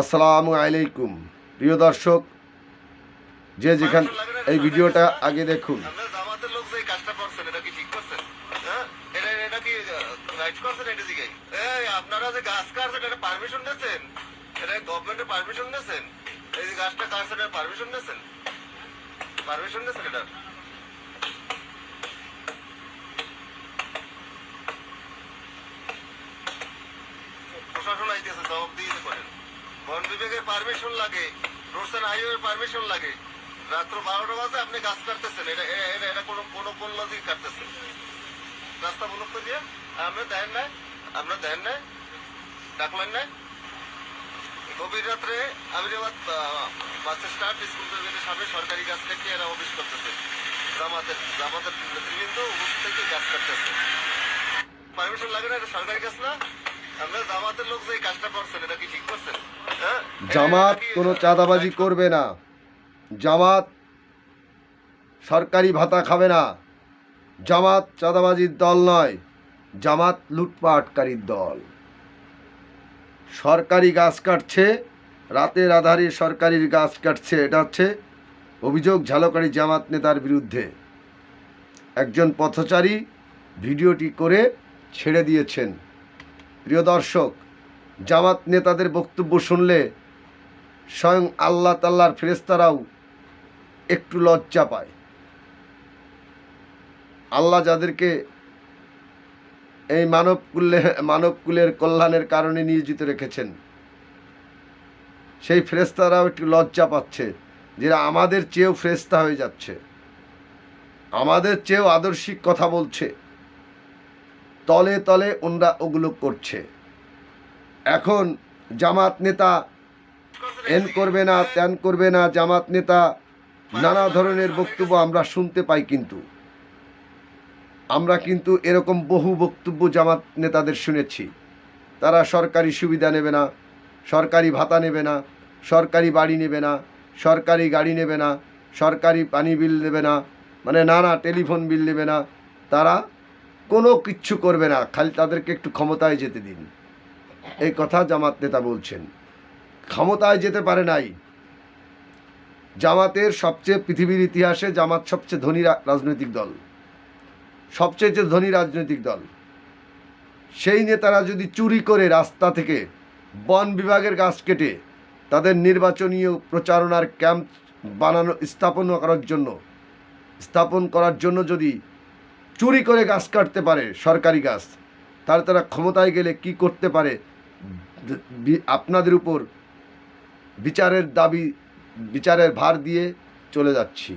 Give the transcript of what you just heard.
আসসালামু আলাইকুম। প্রিয় দর্শক যে যেখান এই ভিডিওটা আগে দেখুন। আপনার যে এটা কি ঠিক করছেন? এটা গাছ কাটছেন পারমিশন নিয়েছেন? এটা গভর্নমেন্টের পারমিশন নিয়েছেন? এই যে গাছটা কাটছেন এটা পারমিশন পারমিশন এটা? প্রশাসন আইতেছে জবাব দিয়ে করেন। বন বিভাগের পারমিশন লাগে। রোডস অ্যান্ড হাইওয়ের পারমিশন লাগে। রাত্র বারোটা বাজে আপনি গাছ কাটতেছেন এটা এটা কোনো কোনো কোন লজিক কাটতেছেন রাস্তা বলুক দিয়ে আপনি দেন না আমরা দেন না ডাকলেন না গভীর রাত্রে আমিরাবাদ বাস স্ট্যান্ড স্কুল সামনে সরকারি গাছ কেটে এরা অফিস করতেছে। জামাতের জামাতের নেতৃবৃন্দ উপস্থিত থেকে গাছ কাটতেছে। পারমিশন লাগে না, এটা সরকারি গাছ না। আমরা জামাতের লোক যে এই কাজটা করছেন, এটা কি ঠিক করছেন? জামাত কোনো চাঁদাবাজি করবে না। জামাত সরকারি ভাতা খাবে না। জামাত চাঁদাবাজির দল নয়, জামাত লুটপাটকারীর দল। সরকারি গাছ কাটছে, রাতের আধারে সরকারির গাছ কাটছে, এটা হচ্ছে অভিযোগ ঝালকারী জামাত নেতার বিরুদ্ধে। একজন পথচারী ভিডিওটি করে ছেড়ে দিয়েছেন। প্রিয় দর্শক, জামাত নেতাদের বক্তব্য শুনলে স্বয়ং আল্লাহ তাল্লার ফেরেস্তারাও একটু লজ্জা পায়। আল্লাহ যাদেরকে এই মানব মানবকুলে মানবকুলের কল্যাণের কারণে নিয়োজিত রেখেছেন, সেই ফেরেস্তারাও একটু লজ্জা পাচ্ছে যেটা আমাদের চেয়েও ফেরেস্তা হয়ে যাচ্ছে। আমাদের চেয়েও আদর্শিক কথা বলছে। তলে তলে ওনরা ওগুলো করছে। এখন জামাত নেতা এন করবে না ত্যান করবে না, জামাত নেতা, নানা ধরনের বক্তব্য আমরা শুনতে পাই কিন্তু। আমরা কিন্তু এরকম বহু বক্তব্য জামাত নেতাদের শুনেছি। তারা সরকারি সুবিধা নেবে না, সরকারি ভাতা নেবে না, সরকারি বাড়ি নেবে না, সরকারি গাড়ি নেবে না, সরকারি পানি বিল নেবে না মানে নানা টেলিফোন বিল নেবে না। তারা কোনো কিচ্ছু করবে না, খালি তাদেরকে একটু ক্ষমতায় যেতে দিন। এই কথা জামাত নেতা বলছেন। ক্ষমতায় যেতে পারে নাই। জামাতের সবচেয়ে পৃথিবীর ইতিহাসে জামাত সবচেয়ে ধনী রাজনৈতিক দল। সবচেয়ে যে ধনী রাজনৈতিক দল। সেই নেতারা যদি চুরি করে রাস্তা থেকে বন বিভাগের গাছ কেটে তাদের নির্বাচনীয় প্রচারণার ক্যাম্প বানানো, স্থাপন করার জন্য, স্থাপন করার জন্য যদি চুরি করে গাছ কাটতে পারে সরকারি গাছ, তাহলে তারা ক্ষমতায় গেলে কি করতে পারে? আপনাদের উপর বিচারের দাবি বিচারের ভার দিয়ে চলে যাচ্ছি।